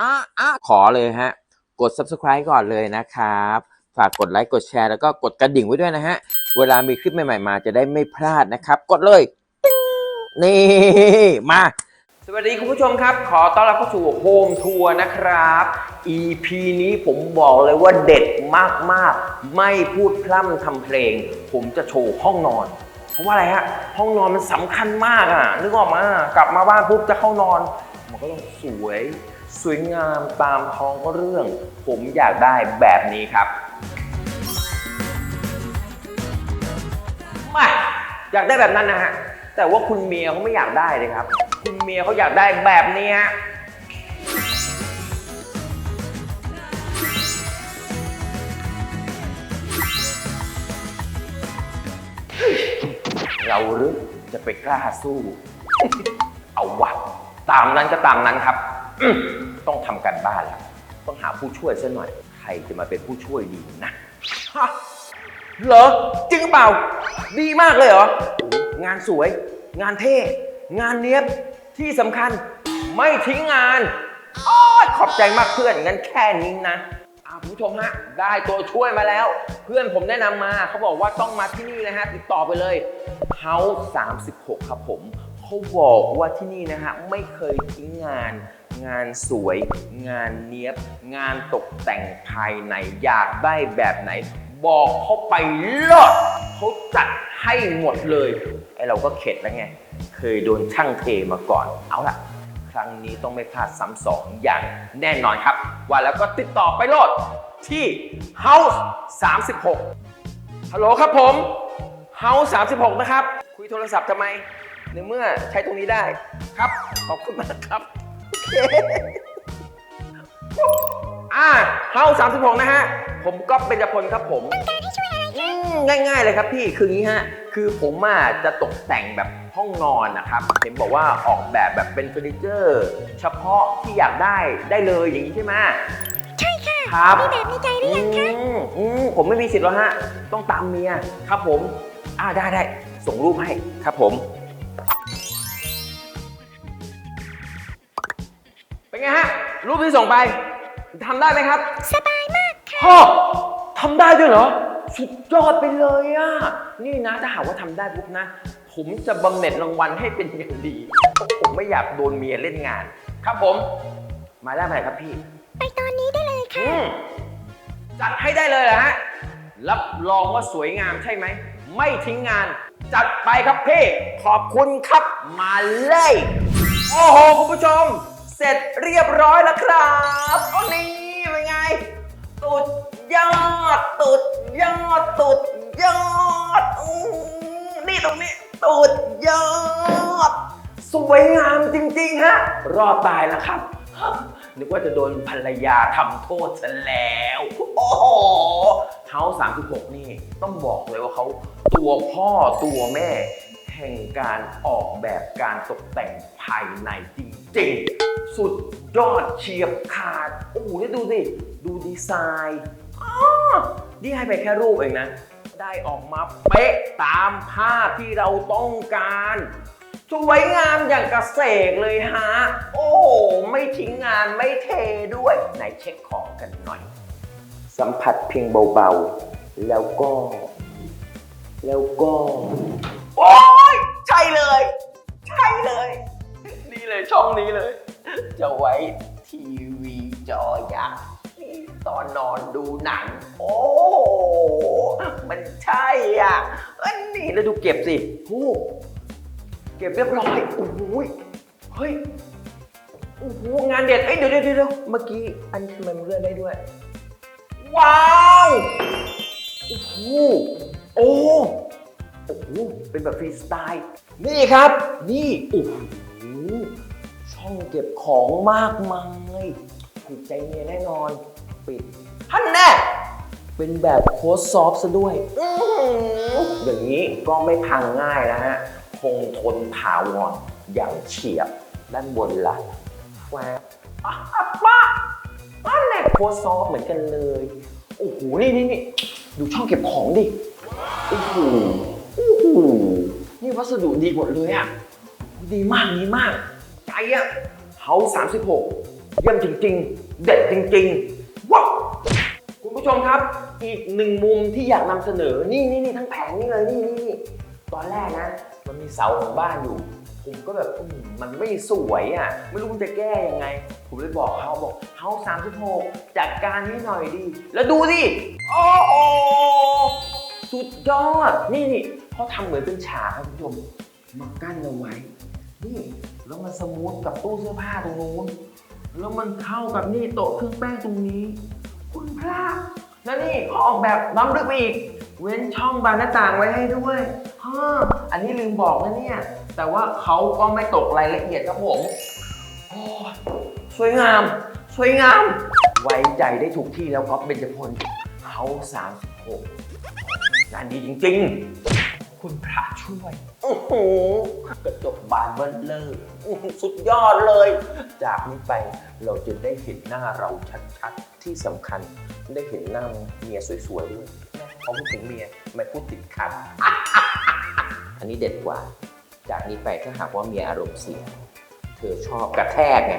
อะอะขอเลยฮะ กด subscribe ก่อนเลยนะครับ ฝากกดไลค์กดแชร์แล้วก็กดกระดิ่งไว้ด้วยนะฮะ เวลามีคลิปใหม่ๆมาจะได้ไม่พลาดนะครับ กดเลยนี่มา สวัสดีคุณผู้ชมครับ ขอต้อนรับเข้าสู่โฮมทัวร์นะครับ EP นี้ผมบอกเลยว่าเด็ดมากๆ ไม่พูดพร่ำทำเพลง ผมจะโชว์ห้องนอน เพราะว่าอะไรฮะ ห้องนอนมันสำคัญมากอะ นึกออกมากลับมาบ้านปุ๊บจะเข้านอน มันก็ต้องสวย สวยงามตามท้องเรื่อง ผมอยากได้แบบนี้ครับไม่อยากได้แบบนั้นนะฮะ แต่ว่าคุณเมียเขาไม่อยากได้เลยครับ คุณเมียเขาอยากได้แบบนี้ฮะเราหรือจะไปกล้าสู้ เอาวะตามนั้นก็ตามนั้นครับ ต้องทำกันบ้านแล้วต้องหาผู้ช่วยซะหน่อย ใครจะมาเป็นผู้ช่วยดีนะฮะเหรอจริงเปล่า ดีมากเลยเหรอ งานสวย งานเท่ งานเนี้ยบที่สำคัญไม่ทิ้งงานอ้ยขอบใจมากเพื่อนงั้นแค่นี้นะอ่าคุณผู้ชมฮะ ได้ตัวช่วยมาแล้ว เพื่อนผมแนะนำมาเขาบอกว่าต้องมาที่นี่นะฮะ ติดต่อไปเลย House 36 ครับผม เขาบอกว่าที่นี่นะฮะ ไม่เคยทิ้งงาน งานสวย งานเนี้ยบ งานตกแต่งภายในอยากได้แบบไหน บอกเขาไปเลิศเขาจัดให้หมดเลยไอเราก็เข็ดแล้วไง เคยโดนช่างเทมาก่อน เอาล่ะ ครั้งนี้ต้องไม่พลาดซ้ำสองอย่างแน่นอนครับ ว่าแล้วก็ติดต่อไปโลดที่ House 36ฮัลโหลครับผม House 36 นะครับ คุยโทรศัพท์ทำไม ในเมื่อใช้ตรงนี้ได้ครับ ขอบคุณมากครับ โอเคอ่า House 36นะฮะ ผมก๊อฟเบญจพลครับผมอืมง่าย ๆ เลยครับพี่คืองี้ฮะ คือผมอะจะตกแต่งแบบห้องนอนนะครับ เห็นบอกว่าออกแบบแบบเป็นเฟอร์นิเจอร์ เฉพาะที่อยากได้ได้เลยอย่างนี้ใช่ไหม ใช่ค่ะครับมีแบบในใจหรือยังคะอืมอืมผมไม่มีสิทธิ์แล้วฮะ ต้องตามเมียครับผม อ่าได้ได้ส่งรูปให้ครับผม เป็นไงฮะ รูปที่ส่งไปทำได้ไหมครับสบายมากค่ะฮะทำได้ด้วยเหรอ สุดยอดไปเลยอะนี่นะถ้าหากว่าทำได้ปุ๊บนะ ผมจะบำเหน็จรางวัลให้เป็นอย่างดีเพราะผมไม่อยากโดนเมียเล่นงาน ครับผมมาได้ไหมครับพี่ ไปตอนนี้ได้เลยค่ะ อืมจัดให้ได้เลยเหรอฮะ รับรองว่าสวยงามใช่ไหม ไม่ทิ้งงาน จัดไปครับพี่ ขอบคุณครับ มาเลย โอ้โห คุณผู้ชม เสร็จเรียบร้อยแล้วครับโอ้นี่เป็นไงตุดยอดตุดยอดตุดยอดอื้นี่ตรงนี้ตุดยอด สวยงามจริงๆฮะรอดตายแล้วครับ นึกว่าจะโดนภรรยาทำโทษซะแล้ว โอ้โหเฮา36นี่ ต้องบอกเลยว่าเขาตัวพ่อตัวแม่ แห่งการออกแบบการตกแต่งภายในจริงๆ สุดยอดเฉียบขาด โอ้โหนี่ดูสิ ดูดีไซน์อ้อนี่ให้ไปแค่รูปเองนะ ได้ออกมาเป๊ะตามภาพที่เราต้องการสวยงามอย่างกระเสกเลยฮะ โอ้โห ไม่ทิ้งงานไม่เทด้วย ไหนเช็คของกันหน่อย สัมผัสเพียงเบาๆ แล้วก็ แล้วก็ โอ้ย ใช่เลย ใช่เลย นี่เลยช่องนี้เลย จะไว้ทีวีจอยักษ์ตอนนอนดูหนัง โอ้โหมันใช่อะอันนี้แล้วดูเก็บสิโอ้เก็บเรียบร้อยโอ้โหเฮ้ยโอ้โหงานเด็ดเอ้ยเดี๋ยวเดี๋ยวเดี๋ยวเมื่อกี้อันทำไมมันเลื่อนได้ด้วย ว้าวโอ้โหโอ้โอ้โหเป็นแบบฟรีสไตล์ นี่ครับ นี่โอ้โห ช่องเก็บของมากมายถูกใจเมียแน่นอน ปิดฮันแน่เป็นแบบโค้ดซอฟต์ซะด้วยอย่างนี้ก็ไม่พังง่ายนะฮะ คงทนถาวรอย่างเฉียบด้านบนละแฟบอะอะป้าป้าแน่โค้ดซอฟต์เหมือนกันเลย โอ้โห นี่นี่นี่ดูช่องเก็บของดิ โอ้โห โอ้โห นี่วัสดุดีหมดเลยอะดีมากดีมาก อะเฮา36 เยี่ยมจริง ๆ เด็ดจริงๆว้าวคุณผู้ชมครับ อีกหนึ่งมุมที่อยากนำเสนอ นี่นี่นี่ทั้งแผงนี่เลยนี่นี่นี่ตอนแรกนะ มันมีเสาของบ้านอยู่ ผมก็แบบอืมมันไม่สวยอะ ไม่รู้มันจะแก้ยังไง ผมเลยบอกเขาบอกเฮาสามสิบหกจัดการให้หน่อยดิแล้วดูสิโอ้โหสุดยอด นี่นี่เขาทำเหมือนเป็นฉากครับคุณผู้ชมมากั้นเอาไว้ นี่แล้วมันสมูทกับตู้เสื้อผ้าตรงนู้นแล้วมันเข้ากับนี่โต๊ะเครื่องแป้งตรงนี้ คุณพระแล้วนี่เขาออกแบบล้ำลึกไปอีก เว้นช่องบานหน้าต่างไว้ให้ด้วยฮะอันนี้ลืมบอกนะเนี่ย แต่ว่าเขาก็ไม่ตกรายละเอียดครับผมโอ้สวยงาม สวยงาม ไว้ใจได้ถูกที่แล้วครับเบญจพลเขา36งานดีจริง ๆ คุณพระช่วย โอ้โหกระจกบานเบิ้ลเลอร์อื้อหือสุดยอดเลย จากนี้ไปเราจะได้เห็นหน้าเราชัดๆ ที่สำคัญได้เห็นหน้าเมียสวยๆด้วยพอพูดถึงเมียไม่พูดติดขัด อันนี้เด็ดกว่า จากนี้ไปถ้าหากว่าเมียอารมณ์เสีย เธอชอบกระแทกไง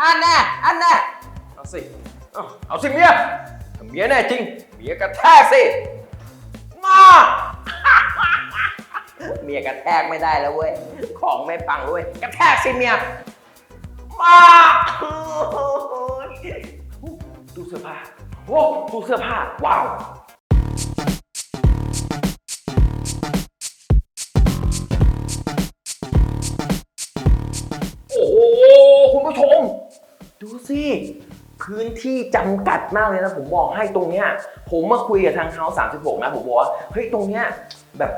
อันน่ะอันน่ะเอาสิ เอาเอาสิเมียถ้าเมียแน่จริง เมียกระแทกสิ มา เมียกระแทกไม่ได้แล้วเว้ย ของไม่ปังเว้ย กระแทกสิเมียมาดูเสื้อผ้า โอ้ดูเสื้อผ้า ว้าวโอ้โหคุณผู้ชม ดูสิพื้นที่จำกัดมากเลยนะ ผมบอกให้ตรงเนี้ย ผมมาคุยกับทางเฮา36นะ ผมบอกว่า เฮ้ย ตรงเนี้ยแบบ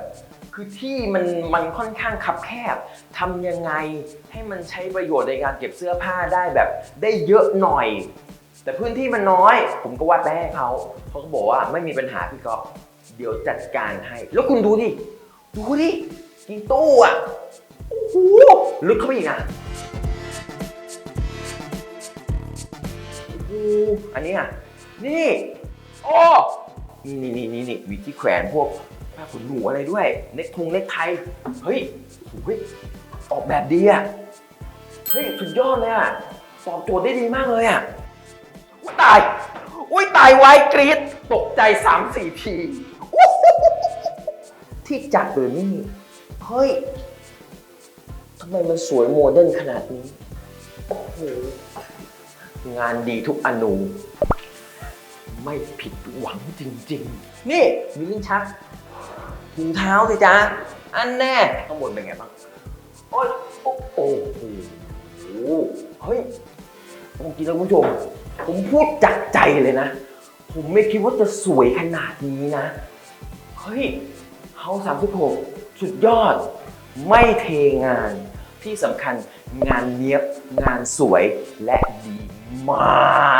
คือที่มันมันค่อนข้างคับแคบทำยังไงให้มันใช้ประโยชน์ในการเก็บเสื้อผ้าได้แบบได้เยอะหน่อย แต่พื้นที่มันน้อย ผมก็วัดไปให้เขาเขาก็บอกว่าไม่มีปัญหาพี่ก๊อฟเดี๋ยวจัดการให้ แล้วคุณดูดิดูดิกี่ตู้อะโอ้โหลึกเข้าไปอีกอะอ้โหอันนี้อะ นี่ โอ้ นี่นี่นี่นี่วิธีแขวนพวก ผ้าขนหนูอะไรด้วย เน็กทงเน็กไทเฮ้ยโอ้โหเฮ้ยออกแบบดีอะ เฮ้ย สุดยอดเลยอะตอบโจทย์ได้ดีมากเลยอะอุ้ยตาย อุ้ยตายไว้กรี๊ดตกใจสามสี่ทีที่จัดเลยนี่ เฮ้ยทำไมมันสวยโมเดิร์นขนาดนี้ โอ้โห งานดีทุกอนูไม่ผิดหวังจริง ๆ นี่มีลิ้นชัก ถุงเท้าสิจ๊ะ อันแน่ข้างบนเป็นไงบ้าง โอ้ยโอ้โอ้โหเฮ้ยต้องกินแล้วคุณผู้ชม ผมพูดจากใจเลยนะ ผมไม่คิดว่าจะสวยขนาดนี้นะ เฮ้ยเฮา36สุดยอด ไม่เทงาน ที่สำคัญงานเนี้ยบ งานสวยและดีม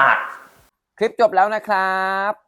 าก คลิปจบแล้วนะครับ